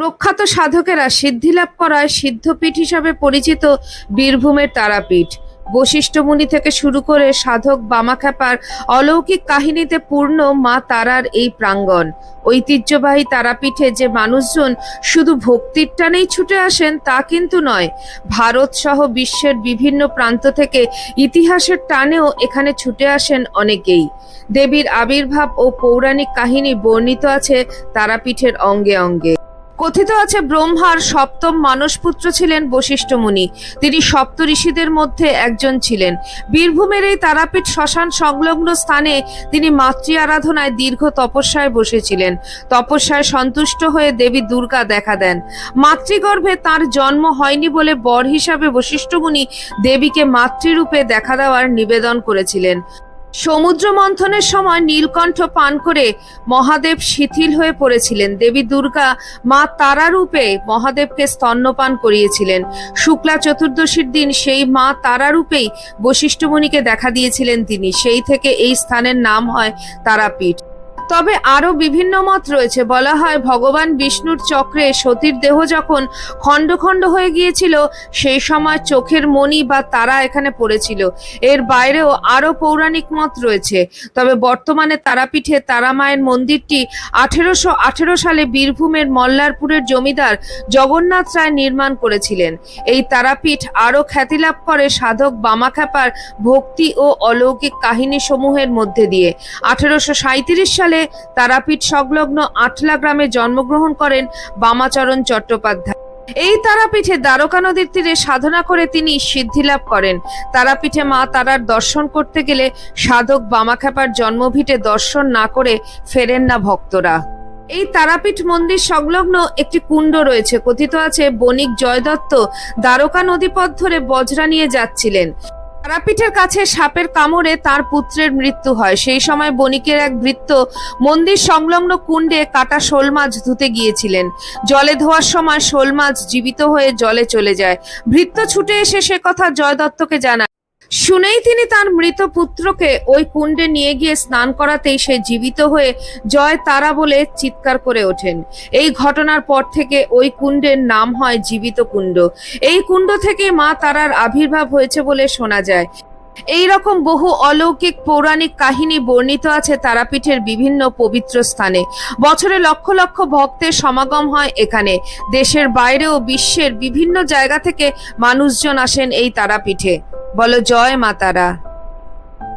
প্রখ্যাত সাধকেরা সিদ্ধিলাভ করায় সিদ্ধপীঠ হিসাবে পরিচিত বীরভূমের তারাপীঠ। বশিষ্ঠমুনি থেকে শুরু করে সাধক বামাখ্যাপার অলৌকিক কাহিনীতে পূর্ণ মা তারার এই প্রাঙ্গণ। ঐতিহ্যবাহী তারাপীঠে যে মানুষজন শুধু ভক্তির টানেই ছুটে আসেন তা কিন্তু নয়, ভারত সহ বিশ্বের বিভিন্ন প্রান্ত থেকে ইতিহাসের টানেও এখানে ছুটে আসেন অনেকেই। দেবীর আবির্ভাব ও পৌরাণিক কাহিনী বর্ণিত আছে তারাপীঠের অঙ্গে অঙ্গে। কথিত আছে, ব্রহ্মার সপ্তম মানসপুত্র ছিলেন বশিষ্ঠ মুনি তিনি সপ্ত ঋষিদের মধ্যে একজন ছিলেন। বীরভূমের এই তারাপীঠ শ্মশান সংলগ্ন স্থানে তিনি মাতৃ আরাধনায় দীর্ঘ তপস্যায় বসেছিলেন। তপস্যায় সন্তুষ্ট হয়ে দেবী দুর্গা দেখা দেন। মাতৃগর্ভে তার জন্ম হয়নি বলে বর হিসাবে বশিষ্ঠ মুনি দেবীকে মাতৃরূপে দেখা দেওয়ার নিবেদন করেছিলেন। সমুদ্র মন্থনের সময় নীলকণ্ঠ পান করে মহাদেব শিথিল হয়ে পড়েছিলেন। দেবী দুর্গা মা তারা রূপে মহাদেবকে স্তন্যপান করিয়েছিলেন। শুক্লা চতুর্দশীর দিন সেই মা তারা রূপেই বশিষ্ঠমণিকে দেখা দিয়েছিলেন তিনি। সেই থেকে এই স্থানের নাম হয় তারাপীঠ। তবে আরও বিভিন্ন মত রয়েছে। বলা হয়, ভগবান বিষ্ণুর চক্রে সতীর দেহ যখন খণ্ড খণ্ড হয়ে গিয়েছিল, সেই সময় চোখের মণি বা তারা এখানে পড়েছিল। এর বাইরেও আরও পৌরাণিক মত রয়েছে। তবে বর্তমানে তারাপীঠে তারা মায়ের মন্দিরটি আঠেরোশো আঠেরো সালে বীরভূমের মল্লারপুরের জমিদার জগন্নাথ রায় নির্মাণ করেছিলেন। এই তারাপীঠ আরও খ্যাতিলাভ করে সাধক বামাখ্যাপার ভক্তি ও অলৌকিক কাহিনী সমূহের মধ্যে দিয়ে। আঠেরোশো সাঁইত্রিশ সালে তারাপীঠ সংলগ্ন আটলা গ্রামে জন্মগ্রহণ করেন বামাচরণ চট্টোপাধ্যায়। এই তারাপীঠে দ্বারকা নদীর তীরে সাধনা করে তিনি সিদ্ধিলাভ করেন। তারাপীঠে মা তারার দর্শন করতে গেলে সাধক বামাখ্যাপার জন্মভিটে দর্শন না করে ফেরেন না ভক্তরা। এই তারাপীঠ মন্দির সংলগ্ন একটি কুণ্ড রয়েছে, কথিত আছে বণিক জয়দত্ত দ্বারকা নদীপথ ধরে বজরা নিয়ে যাচ্ছিলেন। তারাপীঠের কাছে সাপের কামড়ে তার পুত্রের মৃত্যু হয়। সেই সময় বণিকের এক বৃত্ত মন্দির সংলগ্ন কুণ্ডে কাটা শোল মাছ ধুতে গিয়েছিলেন। জলে ধোয়ার সময় শোল মাছ জীবিত হয়ে জলে চলে যায়। ভৃত্য ছুটে এসে সে কথা জয় দত্তকে জানায়। শুনেই তিনি তার মৃত পুত্রকে ওই কুণ্ডে নিয়ে গিয়ে স্নান করাতেই সে জীবিত হয়ে জয় তারা বলে চিৎকার করে ওঠেন। এই ঘটনার পর থেকে ওই কুণ্ডের নাম হয় জীবিত কুণ্ড। এই কুণ্ড থেকে মা তারার আবির্ভাব হয়েছে বলে শোনা যায়। এই রকম বহু অলৌকিক পৌরাণিক কাহিনী বর্ণিত আছে তারাপীঠের বিভিন্ন পবিত্র স্থানে। বছরে লক্ষ লক্ষ ভক্তের সমাগম হয় এখানে। দেশের বাইরেও বিশ্বের বিভিন্ন জায়গা থেকে মানুষজন আসেন এই তারাপীঠে। বলো জয় মা তারা।